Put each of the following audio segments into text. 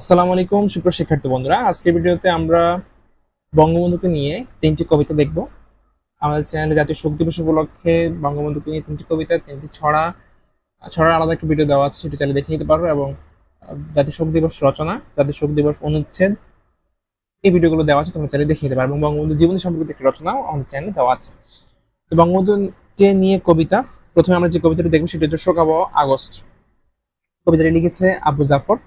আসসালামু আলাইকুম সুপ্র শিক্ষার্থী বন্ধুরা। আজকের ভিডিওতে আমরা বঙ্গবন্ধুকে নিয়ে তিনটি কবিতা দেখব। আমাদের চ্যানেলে জাতীয় শোক দিবস উপলক্ষে বঙ্গবন্ধুকে নিয়ে তিনটি কবিতা, তিনটি ছড়া, ছড়ার আলাদা একটা ভিডিও দেওয়া আছে, সেটা চাইলে দেখে নিতে পারো এবং জাতীয় শোক দিবস রচনা, জাতীয় শোক দিবস অনুচ্ছেদ, এই ভিডিওগুলো দেওয়া আছে, তোমরা চাইলে দেখে নিতে পারো এবং বঙ্গবন্ধু জীবনী সম্পর্কিত একটি রচনাও আমাদের চ্যানেলে দেওয়া আছে। তো বঙ্গবন্ধুকে নিয়ে কবিতা, প্রথমে আমরা যে কবিতাটি দেখব, সেটা হচ্ছে শোকাবহ আগস্ট। কবিতাটি লিখেছে আবু জাফর।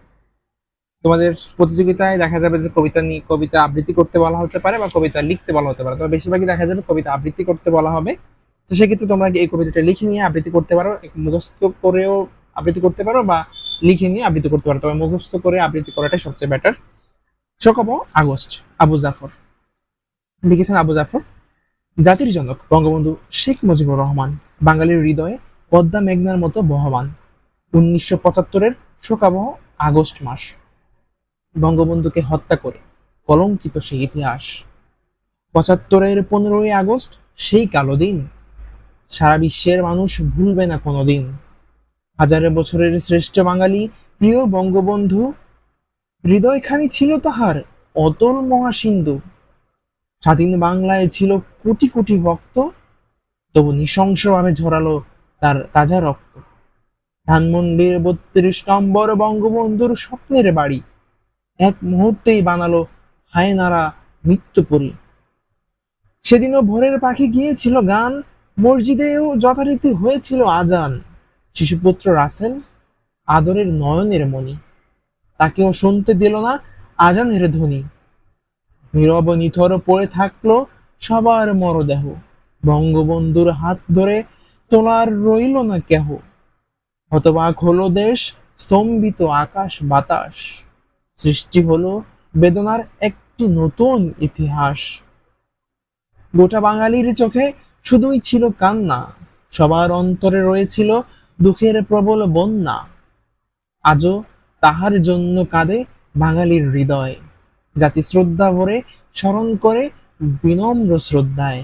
তোমাদের প্রতিযোগিতায় দেখা যাবে যে কবিতা নিয়ে কবিতা আবৃত্তি করতে বলা হতে পারে বা কবিতা লিখতে বলা হতে পারে। তবে বেশিরভাগই দেখা যাবে কবিতা আবৃত্তি করতে বলা হবে। তো সেক্ষেত্রে তোমরা এই কবিতাটা লিখে নিয়ে আবৃত্তি করতে পারো মুখস্থ করেও আবৃত্তি করতে পারো বা লিখে নিয়ে আবৃত্তি করতে পারো। তবে মুখস্থ করে আবৃত্তি করাটাই সবচেয়ে বেটার শোকাবো আগস্ট, আবু জাফর। লিখেছেন আবু জাফর, জাতির জনক, বঙ্গবন্ধু শেখ মুজিবুর রহমান, বাঙালির হৃদয়ে পদ্মা মেঘনার মতো বহমান। উনিশশো পঁচাত্তরের শোকাবহ আগস্ট মাস। বঙ্গবন্ধুকে হত্যা করে কলঙ্কিত সেই ইতিহাস। পঁচাত্তরের পনেরোই আগস্ট, সেই কালো দিন। সারা বিশ্বের মানুষ ভুলবে না কোনোদিন। হাজার বছরের শ্রেষ্ঠ বাঙালি, প্রিয় বঙ্গবন্ধু, হৃদয়খানি ছিল তাহার অতল মহাসিন্ধু। স্বাধীন বাংলায় ছিল কোটি কোটি ভক্ত, তবু নৃশংসভাবে ঝরালো তার তাজা রক্ত। ধানমন্ডির বত্রিশ নম্বর বঙ্গবন্ধুর স্বপ্নের বাড়ি। এক মুহূর্তেই বানালো হায়নারা মৃত্যুপুরী সেদিনও ভোরের পাখি গিয়েছিল গান, মসজিদেও যথারীতি হয়েছিল আজান। শিশুপুত্র রাসেল আদরের নয়নের মণি। তাকেও শুনতে দিল না আজানের ধ্বনি। নীরব নিথর পড়ে থাকল সবার মরদেহ। বঙ্গবন্ধুর হাত ধরে তোলার রইল না কেহ। হতবাক হলো দেশ, স্তম্ভিত আকাশ বাতাস। সৃষ্টি হলো বেদনার একটি নতুন ইতিহাস। গোটা বাঙালির চোখে শুধুই ছিল কান্না, সবার অন্তরে রয়েছিল দুঃখের প্রবল বন্যা। আজও তাহার জন্য কাঁদে বাঙালির হৃদয়, জাতি শ্রদ্ধা ভরে স্মরণ করে বিনম্র শ্রদ্ধায়।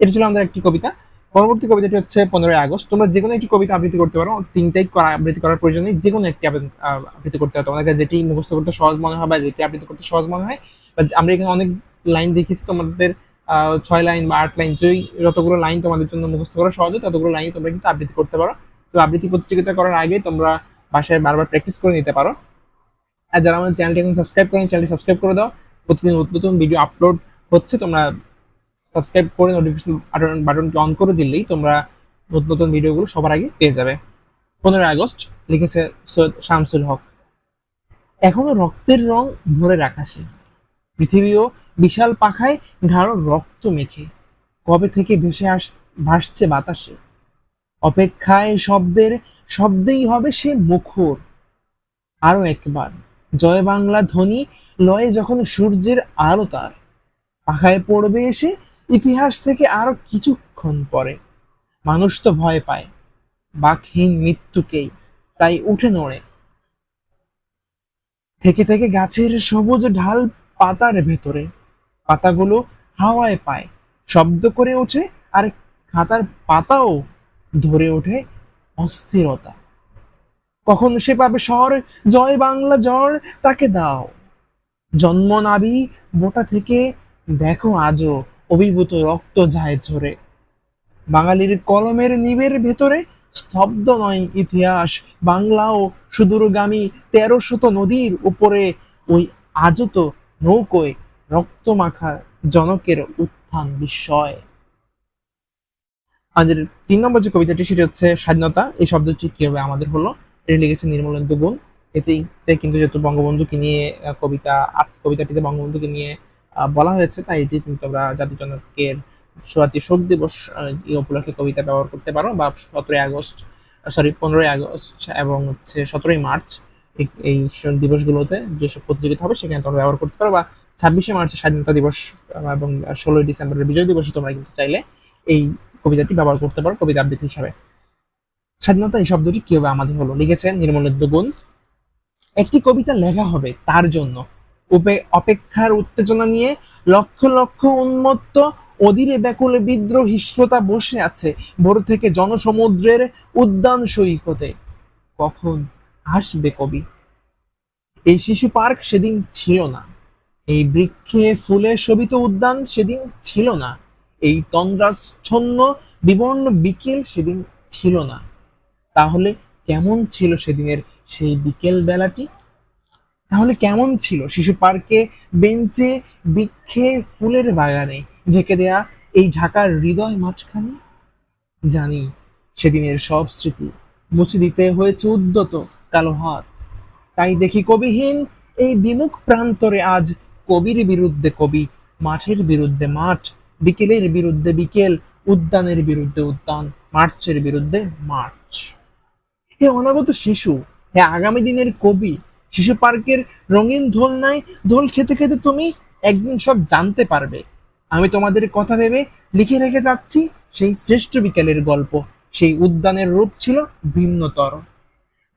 এটা ছিল আমাদের একটি কবিতা। পরবর্তী কবিতাটি হচ্ছে পনেরোই আগস্ট। তোমরা যে কোনো একটি কবিতা আবৃত্তি করতে পারো। তিনটাই করা আবৃত্তি করার প্রয়োজন নেই। যে কোনো একটি আবৃত্তি করতে পারো। তোমাদের যেটি মুখস্থ করতে সহজ মনে হয় বা যেটি আবৃত্তি করতে সহজ মনে হয়, বা আমরা এখানে অনেক লাইন দেখেছি। তোমাদের ছয় লাইন বা আট লাইন যেই যতগুলো লাইন তোমাদের জন্য মুখস্থ করা সহজ হয় ততগুলো লাইন তোমরা কিন্তু আবৃত্তি করতে পারো। তো আবৃত্তি প্রতিযোগিতা করার আগে তোমরা বাসায় বারবার প্র্যাকটিস করে নিতে পারো। আর যারা আমাদের চ্যানেলটি এখন সাবস্ক্রাইব করেন, চ্যানেলটি সাবস্ক্রাইব করে দাও। প্রতিদিন নতুন নতুন ভিডিও আপলোড হচ্ছে। তোমরা সাবস্ক্রাইব করে নোটিফিকেশন বাটন বাটনটি অন করে দিলেই তোমরা নতুন নতুন ভিডিওগুলো সবার আগে পেয়ে যাবে। পনেরোই আগস্ট লিখেছে সৈয়দ শামসুল হক। এখনও রক্তের রং ভোরের আকাশে। পৃথিবীও বিশাল পাখায় গাঢ় রক্ত মেখে। কবে থেকে ভেসে আস, ভাসছে বাতাসে? অপেক্ষায় শব্দের, শব্দেই হবে সে মুখর। আরও একবার, জয় বাংলা ধ্বনি লয়ে যখন সূর্যের আলো তার। পাখায় পড়বে এসে ইতিহাস থেকে আরও কিছুক্ষণ পরে মানুষ তো ভয় পায় বাকহীন মৃত্যুকেই, তাই উঠে নড়ে। থেকে থেকে গাছের সবুজ ঢাল পাতার ভেতরে, পাতাগুলো হাওয়ায় পায়, শব্দ করে ওঠে আর খাতার পাতাও ধরে ওঠে অস্থিরতা। কখন সে পাবে স্বর জয় বাংলা জ্বর, তাকে দাও। জন্ম নাবি, বোটা থেকে দেখো আজও অভিভূত রক্ত যায় ঝরে। বাঙালির কলমের নিবের ভেতরে স্তব্ধ নয় ইতিহাস বাংলাও সুদূরগামী তেরো শত নদীর উপরে ওই আজত নৌকোয় রক্ত মাখা জনকের উত্থান বিস্ময়। আমাদের তিন নম্বর যে কবিতাটি, সেটি হচ্ছে স্বাধীনতা। এই শব্দটি কীভাবে আমাদের হলো, এটা লিখেছে নির্মলেন্দু গুণ। এটিতে কিন্তু যেহেতু বঙ্গবন্ধুকে নিয়ে কবিতা, আর্টস কবিতাটিতে বঙ্গবন্ধুকে নিয়ে বলা হয়েছে, তাই এটি তুমি তোমরা জাতির জনকের সোয়াতি শোক দিবস উপলক্ষে কবিতা ব্যবহার করতে পারো, বা সতেরোই আগস্ট সরি পনেরোই আগস্ট এবং হচ্ছে সতেরোই মার্চ এই- দিবসগুলোতে যেসব প্রতিযোগিতা হবে, সেখানে তোমরা ব্যবহার করতে পারো, বা ছাব্বিশে মার্চে স্বাধীনতা দিবস এবং ষোলোই ডিসেম্বরের বিজয় দিবসে তোমরা কিন্তু চাইলে এই কবিতাটি ব্যবহার করতে পারো, কবিতা আবৃত্তি হিসাবে। স্বাধীনতা, এই শব্দটি কীভাবে আমাদের হলো? লিখেছেন নির্মলেন্দু গুণ একটি কবিতা লেখা হবে তার জন্য। অপেক্ষার উত্তেজনা নিয়ে লক্ষ লক্ষ উন্মত্ত, অধীরে ব্যাকুল বিদ্রোহী শ্রোতা বসে আছে ভোর থেকে জনসমুদ্রের উদ্যান সৈকতে। কখন আসবে কবি? এই শিশু পার্ক সেদিন ছিল না। এই বৃক্ষে ফুলে শোভিত উদ্যান সেদিন ছিল না। এই তন্দ্রাচ্ছন্ন, বিবর্ণ বিকেল সেদিন ছিল না। তাহলে কেমন ছিল সেদিনের সেই বিকেল বেলাটি তাহলে কেমন ছিল শিশু পার্কে বেঞ্চে বৃক্ষে ফুলের বাগানে ঝেঁকে দেয়া এই ঢাকার হৃদয় মাঝখানে? জানি, সেদিনের সব স্মৃতি মুছে দিতে হয়েছে উদ্যত কালো হাত। তাই দেখি কবিহীন এই বিমুখ প্রান্তরে আজ কবির বিরুদ্ধে কবি, মাঠের বিরুদ্ধে মাঠ, বিকেলের বিরুদ্ধে বিকেল, উদ্যানের বিরুদ্ধে উদ্যান, মার্চের বিরুদ্ধে মার্চ। হে অনাগত শিশু, হে আগামী দিনের কবি শিশু পার্কের রঙিন দোলনায় দোল খেতে খেতে তুমি একদিন সব জানতে পারবে। আমি তোমাদের কথা ভেবে লিখে রেখে যাচ্ছি সেই শ্রেষ্ঠ বিকেলের গল্প। সেই উদ্যানের রূপ ছিল ভিন্নতর।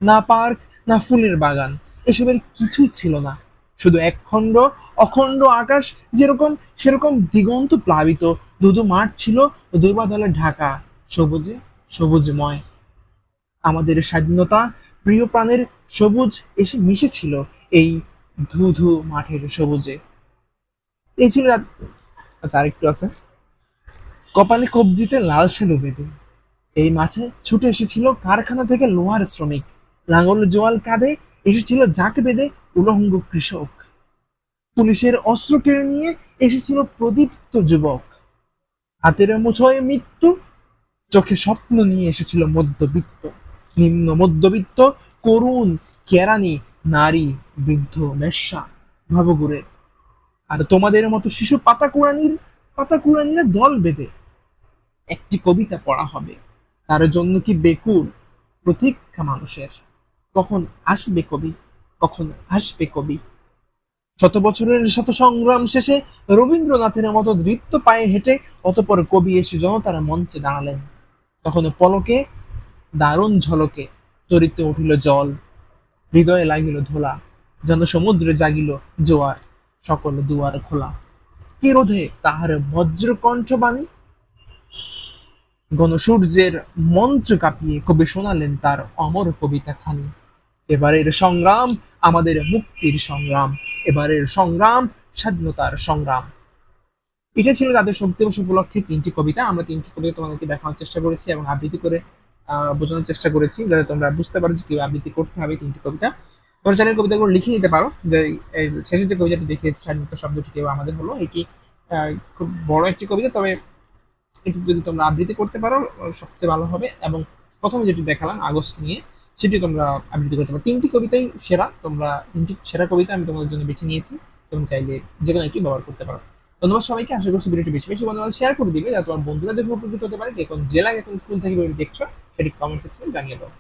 না পার্ক, না ফুলের বাগান, এসবের কিছুই ছিল না। শুধু একখণ্ড, অখণ্ড আকাশ যেরকম, সেরকম দিগন্ত প্লাবিত। দুদু মাঠ ছিল দুর্বাদলে ঢাকা, সবুজে সবুজময়। আমাদের স্বাধীনতা প্রিয় প্রাণের সবুজ এসে মিশেছিল এই ধুধু মাঠের সবুজে। এই ছিল আচ্ছা আরেকটু আছে। কপালে কবজিতে লাল সেলু বেঁধে। এই মাঠে ছুটে এসেছিল কারখানা থেকে লোহার শ্রমিক। লাঙ্গল জোয়াল কাঁধে এসেছিল জাঁক বেঁধে উলঙ্গ কৃষক। পুলিশের অস্ত্র কেড়ে নিয়ে এসেছিল প্রদীপ্ত যুবক। হাতের মুঠোয় মৃত্যু, চোখে স্বপ্ন নিয়ে এসেছিল মধ্যবিত্ত। নিম্ন মধ্যবিত্ত, করুণ, কেরানি, নারী, বৃদ্ধ মেষা ভবগুরে আর তোমাদের মতো শিশু পাতা কুড়ানির পাতা কুড়ানিরা দল বেঁধে একটি কবিতা পড়া হবে। তার জন্য কি বেকুল প্রতীক্ষা মানুষের? কখন আসবে কবি? কখন আসবে কবি? শত বছরের শত সংগ্রাম শেষে রবীন্দ্রনাথের মতো নৃত্য পায়ে হেঁটে অতপর কবি এসে জনতার মঞ্চে দাঁড়ালেন। তখন পলকে দারুণ ঝলকে তরিতে উঠিল জল। হৃদয়ে লাগিল ধোলা, যেন সমুদ্রে জাগিল জোয়ার, সকল দুয়ার খোলা। কি রোধে তাহার বজ্রকণ্ঠ বাণী? গণসূর্যের মঞ্চ কাঁপিয়ে কবি শোনালেন তার অমর কবিতা খানি। এবারের সংগ্রাম আমাদের মুক্তির সংগ্রাম, এবারের সংগ্রাম স্বাধীনতার সংগ্রাম। এটা ছিল তাদের শক্তি উপলক্ষে তিনটি কবিতা। আমরা তিনটি কবিতা তোমাদেরকে দেখানোর চেষ্টা করেছি এবং আবৃত্তি করে বোঝানোর চেষ্টা করেছি যাতে তোমরা বুঝতে পারো যে কীভাবে আবৃত্তি করতে হবে তিনটি কবিতা। তোমরা কবিতাগুলো লিখে নিতে পারো। যে শেষের যে কবিতাটি দেখিয়েছি স্বাধীনতা শব্দটি কেউ আমাদের হলো, এটি খুব বড় একটি কবিতা, তবে এটি যদি তোমরা আবৃত্তি করতে পারো, সবচেয়ে ভালো হবে। এবং প্রথমে যেটি দেখালাম, আগস্ট নিয়ে, সেটি তোমরা আবৃত্তি করতে পারো। তিনটি কবিতাই সেরা, তোমরা তিনটি সেরা কবিতা আমি তোমাদের জন্য বেছে নিয়েছি। তুমি চাইলে যে কোনো একটি ব্যবহার করতে পারো। ধন্যবাদ সবাইকে, আশা করছি ভিডিওটি বেশি বেশি বন্ধুরা শেয়ার করে দিবে। যাতে তোমার বন্ধুরা দেখে উপকৃত হতে পারে। যে কোন জেলায় এখন স্কুল থেকে দেখছ সেটি কমেন্ট সেকশনে জানিয়ে দাও